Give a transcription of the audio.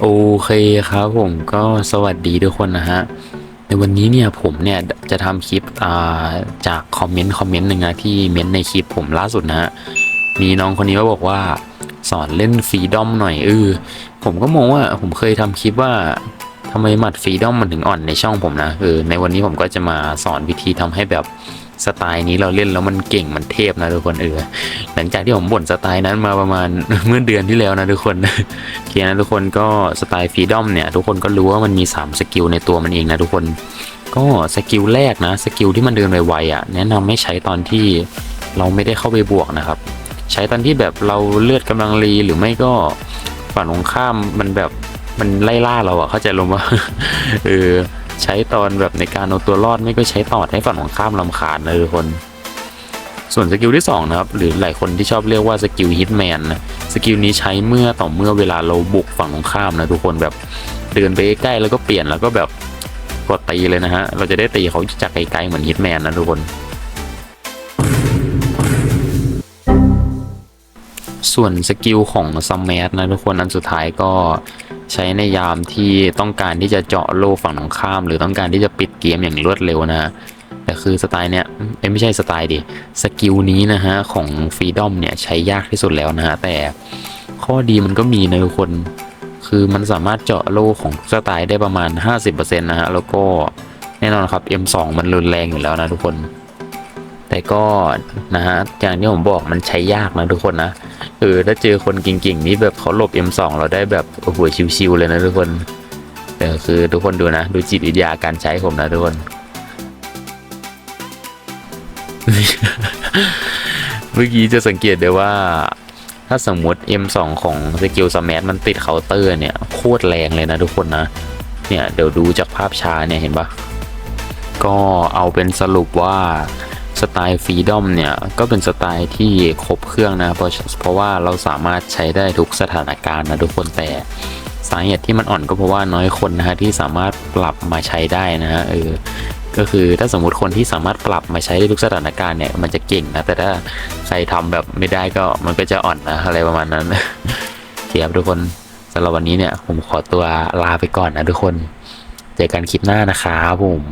โอเคครับผมก็สวัสดีทุกคนนะฮะ ในวันนี้เนี่ยผมเนี่ยจะทำคลิปาจากคอมเมนต์คอมเมนต์หนึ่งนะที่เม้นต์ในคลิปผมล่าสุดนะฮะ มีน้องคนนี้มาบอกว่าสอนเล่นฟรีดอมหน่อยเออผมก็มองว่าผมเคยทำคลิปว่าทำไมหมัดฟรีดอมมันถึงอ่อนในช่องผมนะเออในวันนี้ผมก็จะมาสอนวิธีทำให้แบบ สไตล์นี้เราเล่นแล้วมันเก่งมันเทพนะทุกคนเออหลังจากที่ผมบ่นสไตล์นั้นมาประมาณเมื่อเดือนที่แล้วนะทุกคนโอเคนะทุกคนก็สไตล์ฟรีดอมเนี่ยทุกคนก็รู้ว่ามันมี 3 สกิลในตัวมันเองนะทุกคนก็สกิลแรกนะสกิลที่มันเดินไวๆอะแนะนำไม่ใช้ตอนที่เราไม่ได้เข้าไปบวกนะครับ ใช้ตอนที่แบบเราเลือดกำลังรีหรือไม่ก็ฝั่งตรงข้ามมันแบบมันไล่ล่าเราอะเข้าใจลมว่าเออ ใช้ตอนแบบในการเอาตัวรอดไม่ก็ใช้ตอดให้ฝั่งของข้ามลำคาญนะทุกคน ส่วนสกิลที่สองนะครับหรือหลายคนที่ชอบเรียกว่าสกิลฮิตแมนนะสกิลนี้ใช้เมื่อต่อเมื่อเวลาเราบุกฝั่งของข้ามนะทุกคนแบบเดินไปใกล้แล้วก็เปลี่ยนแล้วก็แบบกดตีเลยนะฮะเราจะได้ตีเขาจากไกลๆเหมือนฮิตแมนนะทุกคน ส่วนสกิลของซัมแมสนะทุกคนอันสุดท้ายก็ใช้ในยามที่ต้องการที่จะเจาะโลฝั่งตรงข้าม หรือต้องการที่จะปิดเกมอย่างรวดเร็วนะแต่คือสไตล์เนี้ยไม่ใช่สไตล์ดิสกิลนี้นะฮะของฟรีดอมเนี่ยใช้ยากที่สุดแล้วนะฮะแต่ข้อดีมันก็มีนะทุกคนคือมันสามารถเจาะโลของสไตล์ได้ประมาณ 50%นะฮะแล้วก็แน่นอนครับ M2 มันรุนแรงอยู่แล้วนะทุกคน แต่ก็นะฮะอย่างที่ผมบอกมันใช้ยากนะทุกคนนะเออถ้าเจอคนเก่งๆนี่แบบเขาหลบ M2 เราได้แบบโอ้โหชิวๆเลยนะทุกคนแต่คือทุกคนดูนะ ดูจิตวิทยาการใช้ผมนะทุกคนเมื่อกี้จะสังเกตได้ว่า ถ้าสมมติ M2 ของสกิลสแมทมันติดเคาน์เตอร์เนี่ยโคตรแรงเลยนะทุกคนนะ เนี่ยเดี๋ยวดูจากภาพช้าเนี่ยเห็นปะก็เอาเป็นสรุปว่า สไตล์ฟรีดอมเนี่ย ก็เป็นสไตล์ที่ครบเครื่องนะเพราะเพราะว่าเราสามารถใช้ได้ทุกสถานการณ์นะทุกคนแต่สาเหตุที่มันอ่อนก็เพราะว่าน้อยคนนะฮะที่สามารถปรับมาใช้ได้นะฮะเออก็คือถ้าสมมติคนที่สามารถปรับมาใช้ได้ทุกสถานการณ์เนี่ยมันจะเก่งนะแต่ถ้าใครทำแบบไม่ได้ก็มันก็จะอ่อนนะอะไรประมาณนั้นเคครับทุกคนสำหรับวันนี้เนี่ยผมขอตัวลาไปก่อนนะทุกคน เจอกันคลิปหน้านะครับผม